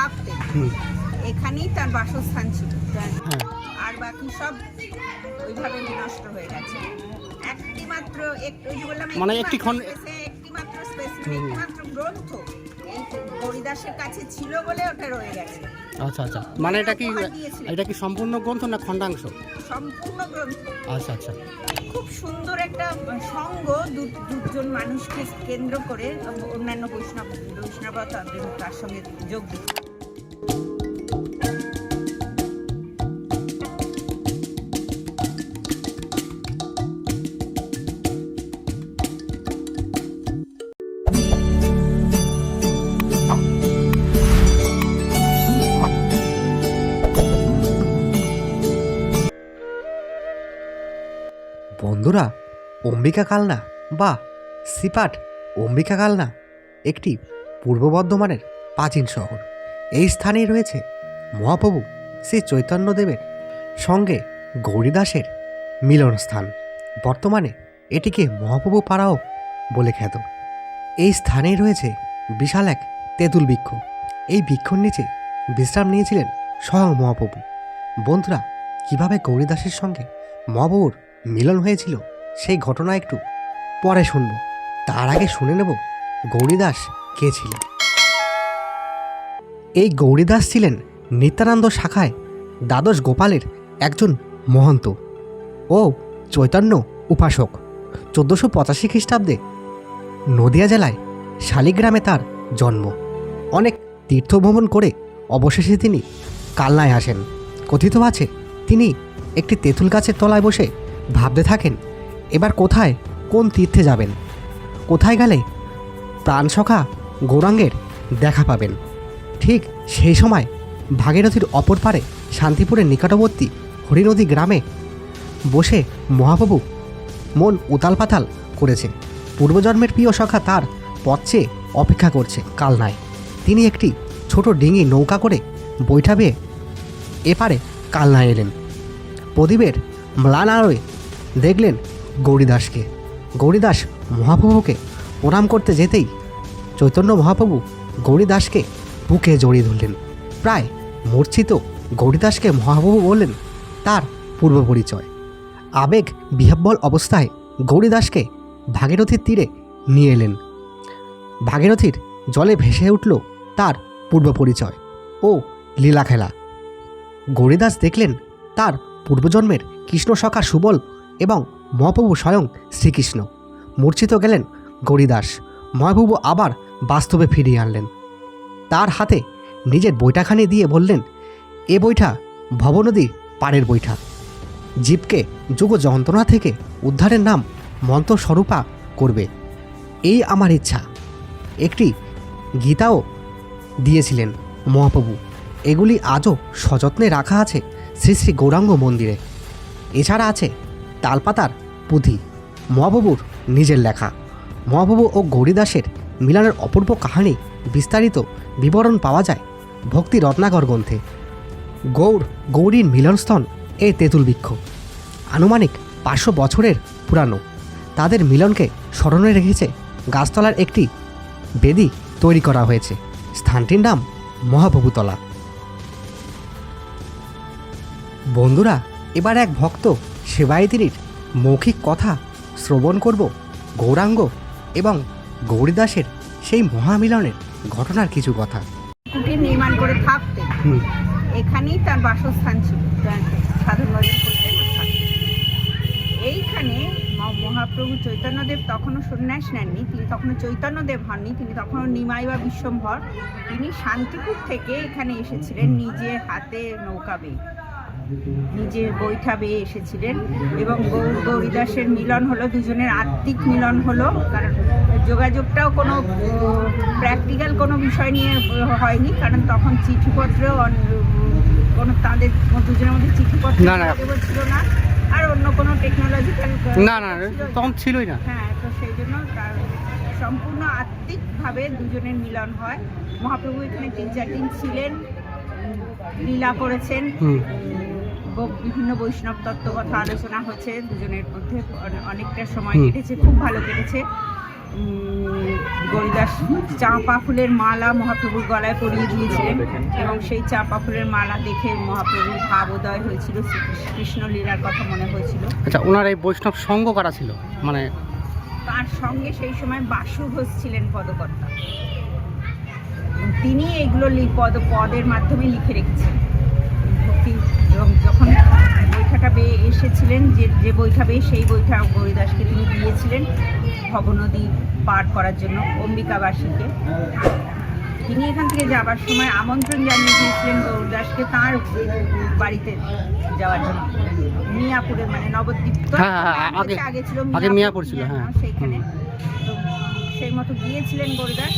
থাকতেন এখানেই তার বাসস্থান ছিল। হ্যাঁ। আর বাকি সব ওইভাবে বিনষ্ট হয়ে গেছে। একটি মাত্র একটু বললাম মানে একটি একটি খণ্ড- মাত্র একটি মাত্র স্পেস একটি মাত্র গ্রন্থ হরিদাসের কাছে ছিল বলে ওটা রয়ে গেছে। আচ্ছা আচ্ছা। মানে এটা কি এটা কি সম্পূর্ণ গ্রন্থ না খণ্ডাংশ? সম্পূর্ণ গ্রন্থ। আচ্ছা আচ্ছা। খুব সুন্দর একটা সঙ্গ দুজন মানুষকে কেন্দ্র করে অন্যান্য বৈষ্ণব বৈষ্ণবরা তাদের তার সঙ্গে যোগ দিচ্ছে অম্বিকা কালনা বা সিপাট অম্বিকা কালনা একটি পূর্ব বর্ধমানের প্রাচীন শহর। এই স্থানেই রয়েছে মহাপ্রভু শ্রী চৈতন্যদেবের সঙ্গে গৌরীদাসের মিলন স্থান বর্তমানে এটিকে মহাপ্রভু পাড়াও বলে খ্যাত। এই স্থানেই রয়েছে বিশাল এক তেঁতুল বৃক্ষ। এই বৃক্ষর নিচে বিশ্রাম নিয়েছিলেন স্বয়ং মহাপ্রভু। বন্ধুরা, কীভাবে গৌরীদাসের সঙ্গে মহাপ্রভুর মিলন হয়েছিল সেই ঘটনা একটু পরে শুনব। তার আগে শুনে নেব গৌরীদাস কে ছিলেন এই গৌরীদাস ছিলেন নিত্যানন্দ শাখায় দ্বাদশ গোপালের একজন মহন্ত ও চৈতন্য উপাসক। চোদ্দোশো পঁচাশি খ্রিস্টাব্দে নদিয়া জেলায় শালিগ্রামে তার জন্ম। অনেক তীর্থভ্রমণ করে অবশেষে তিনি কালনায় আসেন। কথিত আছে, তিনি একটি তেঁতুল গাছের তলায় বসে ভাবতে থাকেন এবার কোথায়? কোন তীর্থে যাবেন? কোথায় গেলে প্রাণসখা গৌরাঙ্গের দেখা পাবেন? ঠিক সেই সময় ভাগীরথীর অপর পারে শান্তিপুরের নিকটবর্তী হরিনদী গ্রামে বসে মহাপ্রভু মন উতাল পাতাল করেছে। পূর্বজন্মের প্রিয় সখা তার পথ চেয়ে অপেক্ষা করছে কালনায়। তিনি একটি ছোট ডিঙি নৌকা করে বৈঠা বেয়ে এপারে কালনায় এলেন। প্রদীপের ম্লান আলোয় দেখলেন গৌরীদাসকে। গৌরীদাস মহাপ্রভুকে প্রণাম করতে যেতেই চৈতন্য মহাপ্রভু গৌরীদাসকে বুকে জড়িয়ে ধরলেন। প্রায় মূর্ছিত গৌরীদাসকে মহাপ্রভু বললেন, তার পূর্ব পরিচয়। আবেগ বিহব্বল অবস্থায় গৌরীদাসকে ভাগীরথীর তীরে নিয়ে এলেন। ভাগীরথীর জলে ভেসে উঠল তার পূর্ব পরিচয় ও লীলা খেলা। গৌরীদাস দেখলেন তার পূর্বজন্মের কৃষ্ণ সখা সুবল এবং মহাপ্রভু স্বয়ং শ্রীকৃষ্ণ। মূর্ছিত গেলেন গরিদাস। মহাপ্রভু আবার বাস্তবে ফিরিয়ে আনলেন। তার হাতে নিজের বৈঠাখানি দিয়ে বললেন, এ বৈঠা ভবনদী পাড়ের বৈঠা। জীবকে যুগ যন্ত্রণা থেকে উদ্ধারের নাম মন্ত্র স্বরূপা করবে। এই আমার ইচ্ছা। একটি গীতাও দিয়েছিলেন মহাপ্রভু। এগুলি আজও সযত্নে রাখা আছে শ্রী শ্রী গৌরাঙ্গ মন্দিরে। এছাড়া আছে তালপাতার পুঁথি, মহাপ্রভুর নিজের লেখা। মহাপ্রভু ও গৌরীদাসের মিলনের অপূর্ব কাহিনী বিস্তারিত বিবরণ পাওয়া যায় ভক্তি রত্নাকর গ্রন্থে। গৌর গৌরীর মিলনস্থল এ তেঁতুল বৃক্ষ। আনুমানিক পাঁচশো বছরের পুরানো। তাদের মিলনকে স্মরণে রেখেছে গাছতলার একটি বেদি তৈরি করা হয়েছে। স্থানটির নাম মহাপ্রভুতলা। বন্ধুরা, এবার এক ভক্ত সেবায়িতির মৌখিক কথা শ্রবণ করব গৌরাঙ্গ এবং গৌরীদাসের সেই মহামিলনের ঘটনার কিছু কথা। কুটির নির্মাণ করে থাকতেন হুম। এখানেই তার বাসস্থান ছিল সাধন। এইখানে মহাপ্রভু চৈতন্যদেব তখনও সন্ন্যাস নেননি তিনি তখনও চৈতন্যদেব হননি তিনি তখনও নিমাই বা বিশ্বম্ভর। তিনি শান্তিপুর থেকে এখানে এসেছিলেন নিজে হাতে নৌকা বেয়ে। নিজে বৈঠা বেয়ে এসেছিলেন এবং গৌর গৌরীদাসের মিলন হলো দুজনের আত্মিক মিলন হলো কারণ যোগাযোগটাও কোনো প্র্যাকটিক্যাল কোনো বিষয় নিয়ে হয়নি কারণ তখন চিঠিপত্র কোনো তাদের দুজনের মধ্যে চিঠিপত্র ছিল না আর অন্য কোনো টেকনোলজিক্যাল না না তখন ছিলই না। হ্যাঁ তো সেই জন্য তার সম্পূর্ণ আত্মিকভাবে দুজনের মিলন হয়। মহাপ্রভু এখানে তিন চার দিন ছিলেন লীলা করেছেন। বিভিন্ন বৈষ্ণব তত্ত্ব কথা আলোচনা হচ্ছে দুজনের মধ্যে অনেকটা সময় কেটেছে খুব ভালো কেটেছে। গরিদাস চাঁপা ফুলের মালা মহাপ্রভুর গলায় পরিয়ে দিয়েছিলেন এবং সেই চাঁপা ফুলের মালা দেখে মহাপ্রভুর ভাবোদয় হয়েছিল শ্রীকৃষ্ণ কৃষ্ণ লীলার কথা মনে হয়েছিল। আচ্ছা ওনার এই বৈষ্ণব সঙ্গ কারা ছিল? মানে তার সঙ্গে সেই সময় বাসু ঘোষ ছিলেন পদকর্তা। তিনি এগুলো পদ পদের মাধ্যমে লিখে রেখেছেন। এবং যখন বৈঠাটা পেয়ে এসেছিলেন যে যে বৈঠা পেয়ে সেই বৈঠা গরিদাসকে তিনি দিয়েছিলেন ভবনদী পার করার জন্য অম্বিকাবাসীকে। তিনি এখান থেকে যাবার সময় আমন্ত্রণ জানিয়ে দিয়েছিলেন গৌরদাসকে তাঁর বাড়িতে যাওয়ার জন্য। মিয়াপুরে মানে নবদ্বীপ হ্যাঁ, হ্যাঁ, হ্যাঁ, আগে ছিল মিয়াপুর ছিল, হ্যাঁ। সেইখানে। তো সেই মতো গিয়েছিলেন গৌরদাস।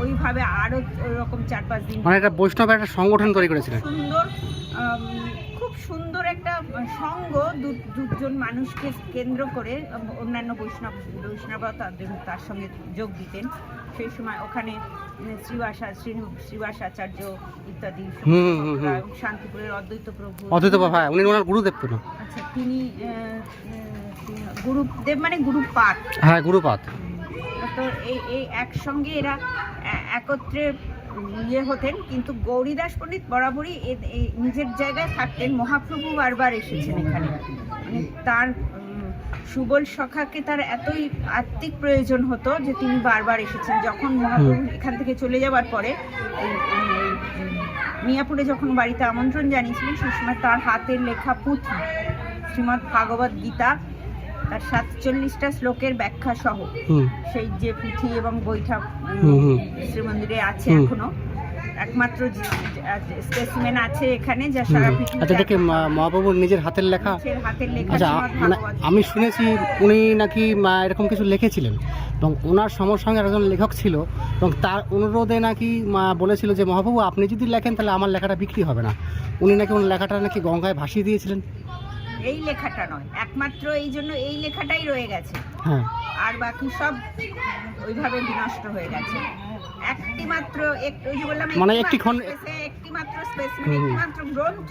ওইভাবে আরও ওরকম চার পাঁচ দিন মানে একটা বৈষ্ণব একটা সংগঠন তৈরি করেছিলেন? সুন্দর খুব সুন্দর একটা সঙ্গ দুজন মানুষকে কেন্দ্র করে অন্যান্য বৈষ্ণব বৈষ্ণবরা তাদের তার সঙ্গে যোগ দিতেন। সেই সময় ওখানে শ্রীবাসা শ্রী শ্রীবাসাচার্য ইত্যাদি হুম, হুম, হুম। শান্তিপুরের অদ্বৈত প্রভু। অদ্বৈত বাবা হ্যাঁ উনি ওনার গুরুদেব তো। আচ্ছা তিনি গুরুদেব মানে গুরুপাঠ হ্যাঁ গুরুপাত তো এই এই একসঙ্গে এরা একত্রে ইয়ে হতেন কিন্তু গৌরীদাস পণ্ডিত বরাবরই এই নিজের জায়গায় থাকতেন। মহাপ্রভু বারবার এসেছেন এখানে। মানে তার সুবল সখাকে তার এতই আত্মিক প্রয়োজন হতো যে তিনি বারবার এসেছেন। যখন মহাপ্রভু এখান থেকে চলে যাওয়ার পরে মিয়াপুরে যখন বাড়িতে আমন্ত্রণ জানিয়েছিলেন সেই সময় তার হাতের লেখা পুঁথি শ্রীমদ্ ভাগবত গীতা তার সাতচল্লিশটা শ্লোকের ব্যাখ্যা সহ সেই যে পুঁথি এবং বৈঠা। শ্রীমন্দিরে আছে এখনও। একমাত্র স্পেসিমেন আছে এখানে যা সারা আচ্ছা দেখে মহাপ্রভুর নিজের হাতের লেখা? নিজের হাতের লেখা আচ্ছা মানে আমি শুনেছি উনি নাকি এরকম কিছু লিখেছিলেন। এবং ওনার সমসঙ্গে একজন লেখক ছিল এবং তার অনুরোধে নাকি মা বলেছিল যে মহাপ্রভু আপনি যদি লেখেন তাহলে আমার লেখাটা বিক্রি হবে না। উনি নাকি ওনার লেখাটা নাকি গঙ্গায় ভাসিয়ে দিয়েছিলেন। এই লেখাটা নয় একমাত্র এই জন্য এই লেখাটাই রয়ে গেছে। হ্যাঁ। আর বাকি সব ওইভাবে বিনষ্ট হয়ে গেছে। একটি মাত্র বললাম মানে একটি একটি মাত্র স্পেস মানে একটি মাত্র গ্রন্থ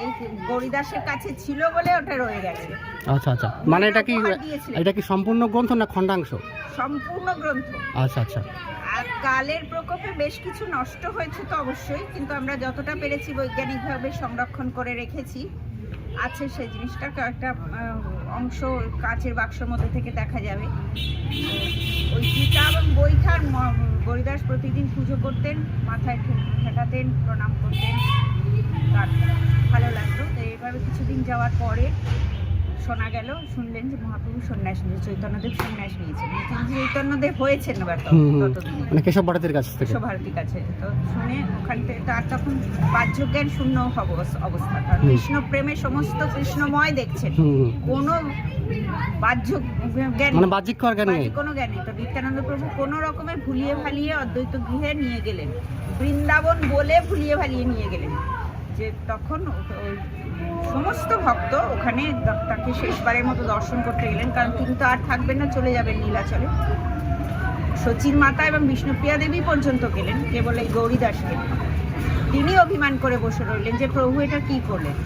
এই গরিদাসের কাছে ছিল বলে ওটা রয়ে গেছে। আচ্ছা আচ্ছা। মানে এটা কি এটা কি সম্পূর্ণ গ্রন্থ না খণ্ডাংশ? সম্পূর্ণ গ্রন্থ। আচ্ছা আচ্ছা। আর কালের প্রকোপে বেশ কিছু নষ্ট হয়েছে তো অবশ্যই কিন্তু আমরা যতটা পেরেছি বৈজ্ঞানিকভাবে সংরক্ষণ করে রেখেছি আছে সেই জিনিসটা আহ, অংশ কাচের বাক্সের মধ্যে থেকে দেখা যাবে। ওই গীতা এবং বৈঠার গরিদাস প্রতিদিন পুজো করতেন মাথায় ঠেকাতেন প্রণাম করতেন। তার ভালো লাগতো তো এইভাবে কিছুদিন যাওয়ার পরে শোনা গেল শুনলেন যে মহাপ্রভু সন্ন্যাস নিয়ে চৈতন্যদেব সন্ন্যাস নিয়েছেন। কিন্তু চৈতন্যদেব হয়েছেন। মানে কেশব ভারতের কাছ থেকে। বিশ্বভারতীর কাছে। তো শুনে ওখান থেকে তার তখন বাহ্যজ্ঞান শূন্য অবস- অবস্থা। কারণ কৃষ্ণ প্রেমে সমস্ত কৃষ্ণময় দেখছেন। কোনো বাহ্য জ্ঞান মানে বাহ্যিক জ্ঞান নেই। কোনো জ্ঞান নেই। তো নিত্যানন্দ প্রভু কোনো রকমে ভুলিয়ে ভালিয়ে অদ্বৈত গৃহে নিয়ে গেলেন। বৃন্দাবন বলে ভুলিয়ে ভালিয়ে নিয়ে গেলেন। যে তখন সমস্ত ভক্ত ওখানে তাকে শেষবারের মতো দর্শন করতে গেলেন কারণ তিনি তো আর থাকবেন না চলে যাবেন নীলাচলে। সচির মাতা এবং বিষ্ণুপ্রিয়া দেবী পর্যন্ত গেলেন কেবল এই গৌরীদাসকে। তিনি অভিমান করে বসে রইলেন যে প্রভু এটা কি করলেন?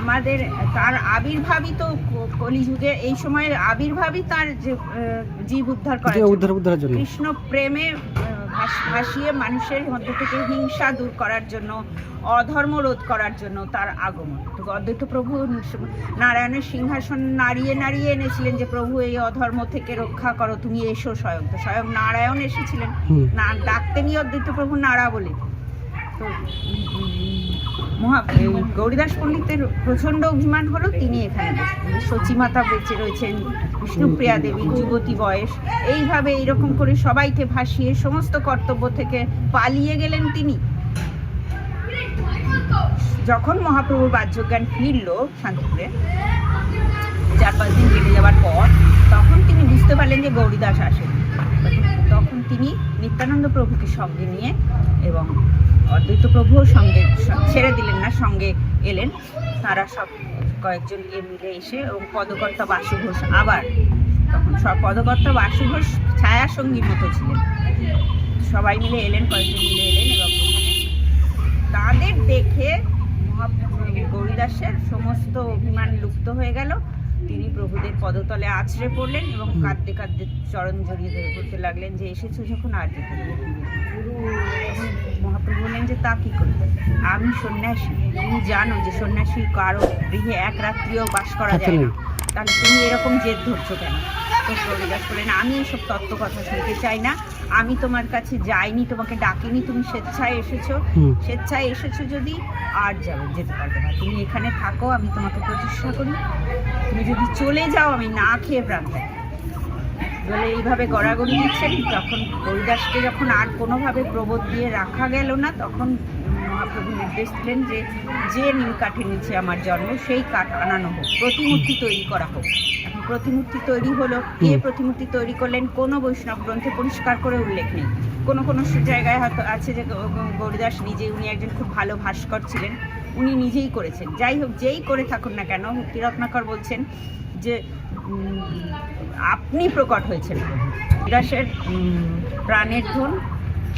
আমাদের তার আবির্ভাবই তো কলিযুগে এই সময়ের আবির্ভাবই তার যে জীব উদ্ধার করে উদ্ধার কৃষ্ণ প্রেমে ভাসিয়ে মানুষের মধ্যে থেকে হিংসা দূর করার জন্য অধর্ম রোধ করার জন্য তার আগমন। অদ্বৈত প্রভু নারায়ণের সিংহাসন নাড়িয়ে নাড়িয়ে এনেছিলেন যে প্রভু এই অধর্ম থেকে রক্ষা করো তুমি এসো স্বয়ং। তো স্বয়ং নারায়ণ এসেছিলেন। না ডাকতেনি অদ্বৈত প্রভু নাড়া বলে। তো মহা গৌরীদাস পণ্ডিতের প্রচণ্ড অভিমান হলো তিনি এখানে। সচিমাতা বেঁচে রয়েছেন, বিষ্ণুপ্রিয়া দেবী, যুবতী বয়স। এইভাবে এইরকম করে সবাইকে ভাসিয়ে, সমস্ত কর্তব্য থেকে পালিয়ে গেলেন তিনি। যখন মহাপ্রভুর বাহ্যজ্ঞান ফিরল শান্তিপুরে চার পাঁচ দিন কেটে যাওয়ার পর, তখন তিনি বুঝতে পারলেন যে গৌরীদাস আসেন। তখন তিনি নিত্যানন্দ প্রভুকে সঙ্গে নিয়ে এবং অদ্বৈত প্রভুও সঙ্গে ছেড়ে দিলেন না, সঙ্গে এলেন। তারা সব কয়েকজন মিলে এসে এবং পদকর্তা বাসু ঘোষ আবার তখন সব পদকর্তা বাসু ঘোষ ছায়া সঙ্গীর মতো ছিলেন। সবাই মিলে এলেন, কয়েকজন মিলে এলেন এবং তাদের দেখে গৌরীদাসের সমস্ত অভিমান লুপ্ত হয়ে গেল। তিনি প্রভুদের পদতলে আছড়ে পড়লেন এবং কাঁদতে কাঁদতে চরণ জড়িয়ে ধরে বলতে লাগলেন যে, এসেছ যখন আর যেতে মহাপ্রভু বললেন যে তা কি করবে আমি সন্ন্যাসী। তুমি জানো যে সন্ন্যাসী কারও গৃহে এক রাত্রিও বাস করা যায় না। তাহলে তুমি এরকম জেদ ধরছো কেন? বললেন আমি এসব তত্ত্ব কথা শুনতে চাই না। আমি তোমার কাছে যাইনি তোমাকে ডাকিনি। তুমি স্বেচ্ছায় এসেছ। স্বেচ্ছায় এসেছ যদি আর যাবে যেতে পারবে না। তুমি এখানে থাকো আমি তোমাকে প্রতিষ্ঠা করি। তুমি যদি চলে যাও আমি না খেয়ে প্রাণ থাকি। বলে এইভাবে গড়াগড়ি দিচ্ছেন তখন হরিদাসকে যখন আর কোনোভাবে প্রবোধ দিয়ে রাখা গেল না তখন মহাপ্রভু নির্দেশ দিলেন যে যে নীল কাঠের নিচে আমার জন্ম সেই কাঠ আনানো হোক প্রতিমূর্তি তৈরি করা হোক। এখন প্রতিমূর্তি তৈরি হলো কে প্রতিমূর্তি তৈরি করলেন কোনো বৈষ্ণব গ্রন্থে পরিষ্কার করে উল্লেখ নেই। কোনো কোনো জায়গায় হয়তো আছে যে গৌ- গৌ- নিজে উনি একজন খুব ভালো ভাস্কর ছিলেন উনি নিজেই করেছেন। যাই হোক যেই করে থাকুন না কেন তিরত্নাকর বলছেন যে আপনি প্রকট হয়েছেন। দাসের প্রাণের ধন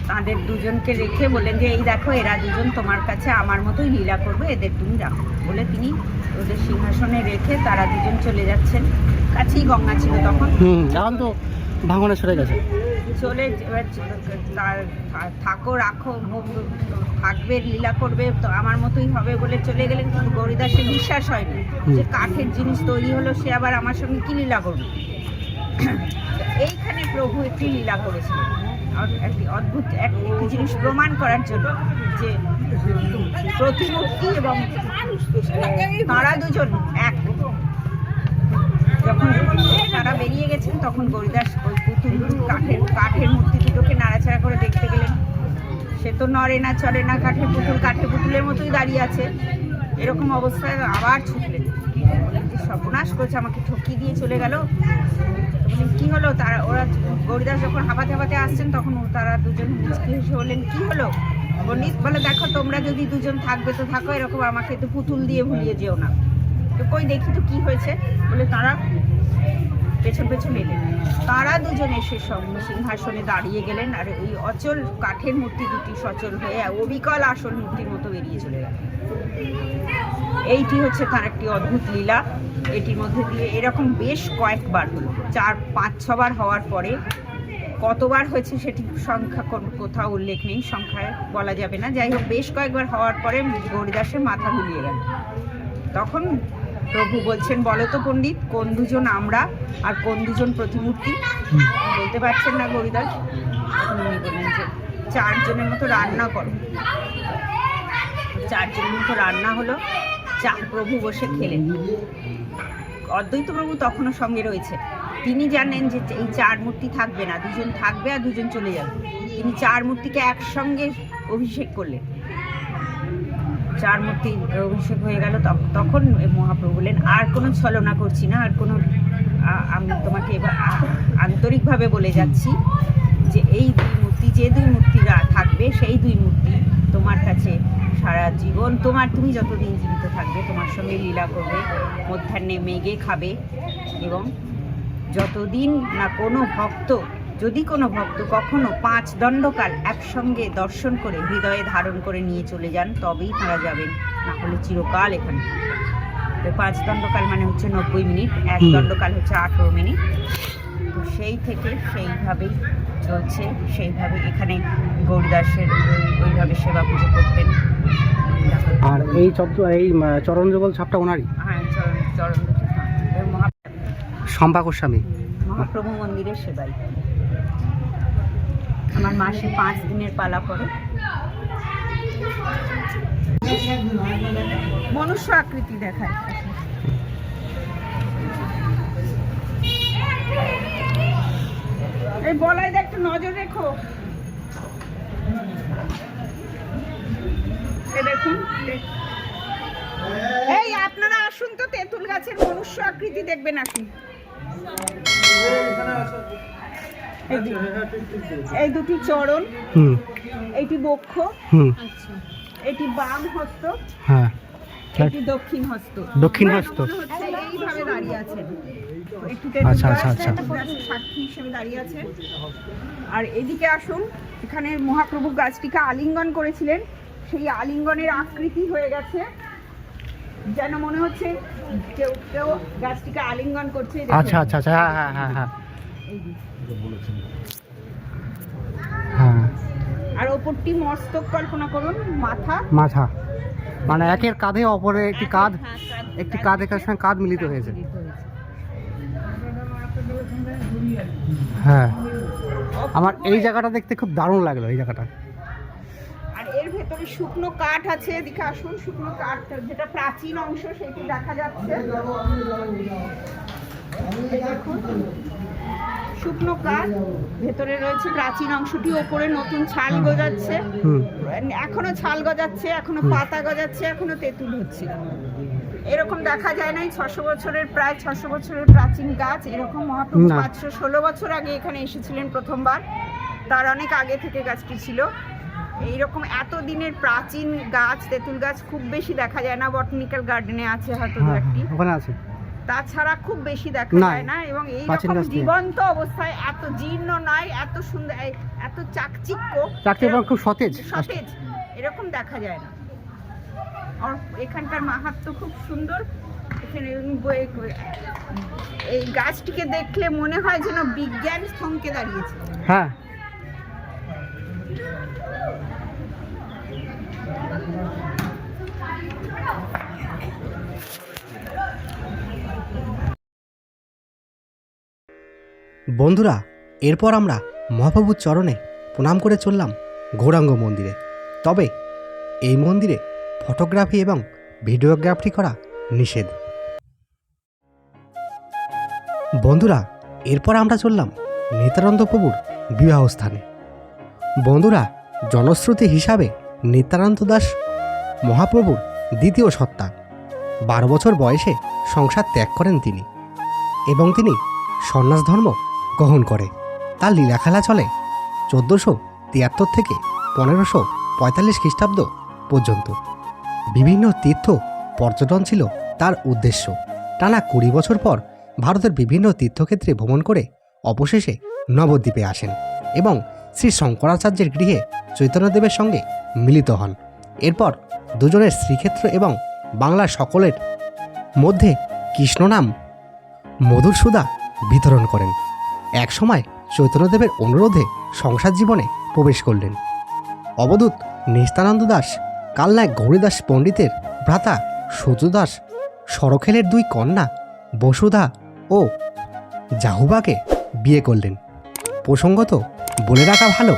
তাদের দুজনকে রেখে বলেন যে, এই দেখো, এরা দুজন তোমার কাছে আমার মতোই লীলা করবে, এদের তুমি রাখো। বলে তিনি ওদের সিংহাসনে রেখে তারা দুজন চলে যাচ্ছেন। কাছেই গঙ্গা ছিল তখন। তো ভাঙনে সরে গেছে। চলে থাকো রাখো থাকবে লীলা করবে তো আমার মতোই হবে বলে চলে গেলেন। কিন্তু গৌরীদাসের বিশ্বাস হয়নি যে কাঠের জিনিস তৈরি হলো সে আবার আমার সঙ্গে কি লীলা করবে? এইখানে প্রভু একটি লীলা করেছিলেন। একটি অদ্ভুত এক- একটি জিনিস প্রমাণ করার জন্য যে প্রতিমূর্তি এবং তারা দুজন এক যখন তারা বেরিয়ে গেছেন, তখন গরিদাস ওই পুতুল কাঠের কাঠের মূর্তি দুটোকে নাড়াচাড়া করে দেখতে গেলেন। সে তো নড়ে না, চড়ে না, কাঠের পুতুল, কাঠের পুতুলের মতোই দাঁড়িয়ে আছে। এরকম অবস্থায় আবার ছুটলেন। সর্বনাশ করেছে, আমাকে ঠকিয়ে দিয়ে চলে গেল। কি হলো? তারা, ওরা গরিদাস যখন হাঁপাতে হাঁপাতে আসছেন, তখন তারা দুজন মুচকি হেসে বললেন, কি হলো? পণ্ডিত বলে, দেখো, তোমরা যদি দুজন থাকবে তো থাকো, এরকম আমাকে তো পুতুল দিয়ে ভুলিয়ে যেও না। তো কই দেখি তো কি হয়েছে। বলে তারা পেছন পেছন এলেন তারা দুজন এসে সঙ্গে সিংহাসনে দাঁড়িয়ে গেলেন আর এই অচল কাঠের মূর্তি দুটি সচল হয়ে অবিকল আসল মূর্তির মতো বেরিয়ে চলে গেল। এইটি হচ্ছে তার একটি অদ্ভুত লীলা। এটির মধ্যে দিয়ে এরকম বেশ কয়েকবার হলো চার, পাঁচ, ছবার হওয়ার পরে কতবার হয়েছে সেটি সংখ্যা কোন- কোথাও উল্লেখ নেই, সংখ্যায় বলা যাবে না। যাই হোক, বেশ কয়েকবার হওয়ার পরে গৌরীদাসের মাথা ঘুরিয়ে গেল। তখন প্রভু বলছেন, বলো তো পণ্ডিত, কোন দুজন আমরা আর কোন দুজন প্রতিমূর্তি? বলতে পারছেন না গরিদাস। উনি যে চারজনের মতো রান্না করো। চারজনের মতো রান্না হলো চার প্রভু বসে খেলেন। অদ্বৈত প্রভু তখনও সঙ্গে রয়েছে। তিনি জানেন যে এই চার মূর্তি থাকবে না, দুজন থাকবে আর দুজন চলে যাবে। তিনি চার মূর্তিকে একসঙ্গে অভিষেক করলেন। চার মূর্তি অভিষেক হয়ে গেল, তখ- তখন মহাপ্রভু বললেন, আর কোনো ছলনা করছি না, আর কোনো আমি তোমাকে এবার আন্তরিকভাবে বলে যাচ্ছি যে এই দুই মূর্তি, যে দুই মূর্তিরা থাকবে, সেই দুই মূর্তি তোমার কাছে সারা জীবন, তোমার, তুমি যতদিন জীবিত থাকবে, তোমার সঙ্গে লীলা করবে, মধ্যাহ্নে মেঘে খাবে এবং যতদিন না কোনো ভক্ত যদি কোনো ভক্ত কখনো পাঁচ দণ্ডকাল একসঙ্গে দর্শন করে হৃদয়ে ধারণ করে নিয়ে চলে যান তবেই তারা যাবেন। না হলে চিরকাল এখানে তো পাঁচ দণ্ডকাল মানে হচ্ছে নব্বই মিনিট এক দণ্ডকাল হচ্ছে আঠেরো মিনিট। তো সেই থেকে সেইভাবেই চলছে সেইভাবে এখানে গৌরদাসের ওইভাবে সেবা পুজো করতেন। আর এই চব্দ এই চরণ যুগল ছাপটা ওনারই? হ্যাঁ চরণ চরণ শম্পা গোস্বামী। মহাপ্রভু মন্দিরের সেবাই। আমার মাসে পাঁচ দিনের পালা পড়ে মনুষ্য আকৃতি দেখায়। এই বলাই একটু নজর রেখো। দেখুন এই আপনারা আসুন তো, তেঁতুল গাছের মনুষ্য আকৃতি দেখবেন আসুন। এই দুটি। চরণ। হুম। এইটি বক্ষ। এটি বাম হস্ত। হ্যাঁ। এটি দক্ষিণ হস্ত। দক্ষিণ হস্ত। এইভাবে দাঁড়িয়ে একটু আচ্ছা, আচ্ছা, আচ্ছা। সাক্ষী হিসেবে দাঁড়িয়ে আছে। আর এদিকে আসুন এখানে মহাপ্রভু গাছটিকে আলিঙ্গন করেছিলেন। সেই আলিঙ্গনের আকৃতি হয়ে গেছে। যেন মনে হচ্ছে কেউ কেউ গাছটিকে আলিঙ্গন করছে। আচ্ছা আচ্ছা আচ্ছা হ্যাঁ হ্যাঁ হ্যাঁ হ্যাঁ। হ্যাঁ। আর ওপরটি মস্তক কল্পনা করুন? মাথা? মাথা। মানে একের কাঁধে অপরে একটি কাঁধ হ্যাঁ, একটি কাঁধ একার সঙ্গে কাঁধ মিলিত হয়েছে। হ্যাঁ। আমার এই জায়গাটা দেখতে খুব দারুণ লাগল এই জায়গাটা। আর এর ভেতরে শুকনো কাঠ আছে এদিকে আসুন শুকনো কাঠ যেটা প্রাচীন অংশ সেটি দেখা যাচ্ছে। দেখুন। শুকনো কাঠ ভেতরে রয়েছে প্রাচীন অংশটি ওপরে নতুন ছাল গজাচ্ছে। এখনও ছাল গজাচ্ছে এখনও পাতা গজাচ্ছে এখনও তেঁতুল হচ্ছে। এরকম দেখা যায় নাই ছশো বছরের প্রায় ছশো বছরের প্রাচীন গাছ এরকম মহাপ্রভু পাঁচশো ষোলো বছর আগে এখানে এসেছিলেন প্রথমবার। তার অনেক আগে থেকে গাছটি ছিল। এইরকম এত দিনের প্রাচীন গাছ তেঁতুল গাছ খুব বেশি দেখা যায় না বটানিক্যাল গার্ডেনে আছে হয়তো দু হ্যাঁ একটি হ্যাঁ, ওখানে আছে। তাছাড়া খুব বেশি দেখা যায় না এবং এই রকম জীবন্ত অবস্থায় এত জীর্ণ নয় এত সুন্দর এত চাকচিক্য। চাকরি এবং খুব সতেজ। সতেজ। এরকম দেখা যায় না। আর এখানকার মাহাত্ম খুব সুন্দর। এখানে এই গাছটিকে দেখলে মনে হয় যেন বিজ্ঞান থমকে দাঁড়িয়েছে। হ্যাঁ। বন্ধুরা, এরপর আমরা মহাপ্রভুর চরণে প্রণাম করে চললাম গৌরাঙ্গ মন্দিরে। তবে এই মন্দিরে ফটোগ্রাফি এবং ভিডিওগ্রাফি করা নিষেধ। বন্ধুরা, এরপর আমরা চললাম নিত্যানন্দ প্রভুর বিবাহ স্থানে বন্ধুরা, জনশ্রুতি হিসাবে নিত্যানন্দ দাস মহাপ্রভুর দ্বিতীয় সত্তা। বারো বছর বয়সে সংসার ত্যাগ করেন তিনি এবং তিনি সন্ন্যাস ধর্ম গ্রহণ করে। তার লীলাখেলা চলে চোদ্দোশো তিয়াত্তর থেকে পনেরোশো পঁয়তাল্লিশ খ্রিস্টাব্দ পর্যন্ত। বিভিন্ন তীর্থ, পর্যটন ছিল তার উদ্দেশ্য। টানা কুড়ি বছর পর ভারতের বিভিন্ন তীর্থক্ষেত্রে ভ্রমণ করে অবশেষে নবদ্বীপে আসেন এবং শ্রী শঙ্করাচার্যের গৃহে চৈতন্যদেবের সঙ্গে মিলিত হন। এরপর দুজনের শ্রীক্ষেত্র এবং বাংলার সকলের মধ্যে কৃষ্ণ নাম মধুর সুধা বিতরণ করেন। একসময় চৈতন্যদেবের অনুরোধে সংসার জীবনে প্রবেশ করলেন। অবধূত নিস্তানন্দ দাস কালনায় গৌরীদাস পণ্ডিতের ভ্রাতা সূর্যদাস, সরখেলের দুই কন্যা বসুধা ও জাহুবাকে বিয়ে করলেন। প্রসঙ্গত বলে রাখা ভালো,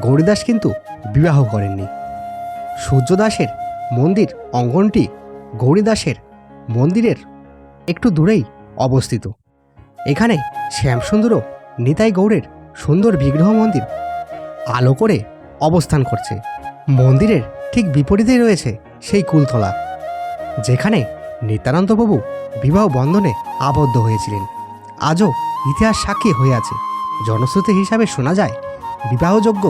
গৌরীদাস কিন্তু বিবাহ করেননি। সূর্যদাসের মন্দির অঙ্গনটি গৌরীদাসের মন্দিরের একটু দূরেই অবস্থিত। এখানে শ্যামসুন্দরও নিতাই গৌড়ের সুন্দর বিগ্রহ মন্দির। আলো করে অবস্থান করছে। মন্দিরের ঠিক বিপরীতেই রয়েছে সেই কুলতলা, যেখানে নিত্যানন্দবাবু বিবাহ বন্ধনে আবদ্ধ হয়েছিলেন। আজও ইতিহাস সাক্ষী হয়ে আছে। জনশ্রুতি হিসাবে শোনা যায়, বিবাহযোগ্য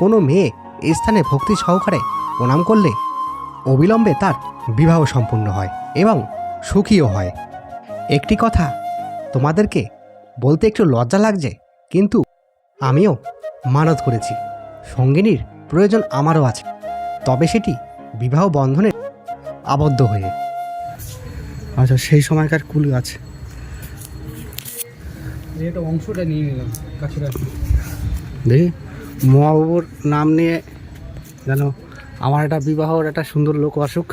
কোনো মেয়ে এই স্থানে ভক্তি সহকারে প্রণাম করলে অবিলম্বে তার বিবাহ সম্পূর্ণ হয় এবং সুখীও হয়। একটি কথা তোমাদেরকে বলতে একটু লজ্জা লাগছে কিন্তু আমিও মানত করেছি। সঙ্গিনীর প্রয়োজন আমারও আছে। তবে সেটি বিবাহ বন্ধনে আবদ্ধ হয়ে। আচ্ছা সেই সময়কার কুল গাছ এটা অংশটা নিয়ে নিলাম কাছে দেখি মহাবাবুর নাম নিয়ে যেন আমার একটা বিবাহর একটা সুন্দর লোক আসুক।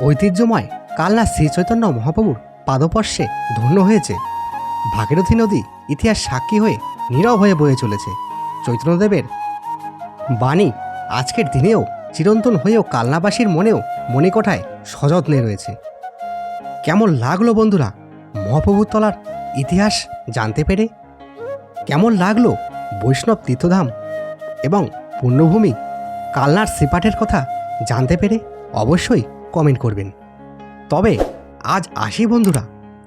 ঐতিহ্যময় কালনা শ্রী চৈতন্য মহাপ্রভুর পাদপর্শে ধন্য হয়েছে। ভাগীরথী নদী ইতিহাস সাক্ষী হয়ে নীরব হয়ে বয়ে চলেছে। চৈতন্যদেবের বাণী আজকের দিনেও চিরন্তন হয়েও কালনাবাসীর মনেও মনে মণিকোঠায় সযত্নে রয়েছে। কেমন লাগল বন্ধুরা মহাপ্রভুর তলার ইতিহাস জানতে পেরে? কেমন লাগল বৈষ্ণব তীর্থধাম এবং পুণ্যভূমি কালনার শ্রীপাঠের কথা জানতে পেরে? অবশ্যই কমেন্ট করবেন। তবে আজ আসি বন্ধুরা।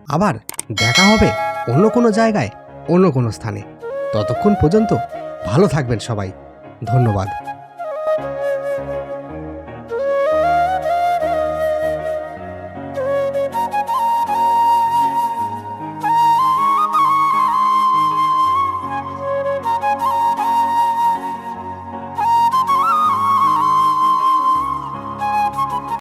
আবার দেখা হবে অন্য কোনো জায়গায়, অন্য কোনো স্থানে। ততক্ষণ পর্যন্ত ভালো থাকবেন সবাই। ধন্যবাদ।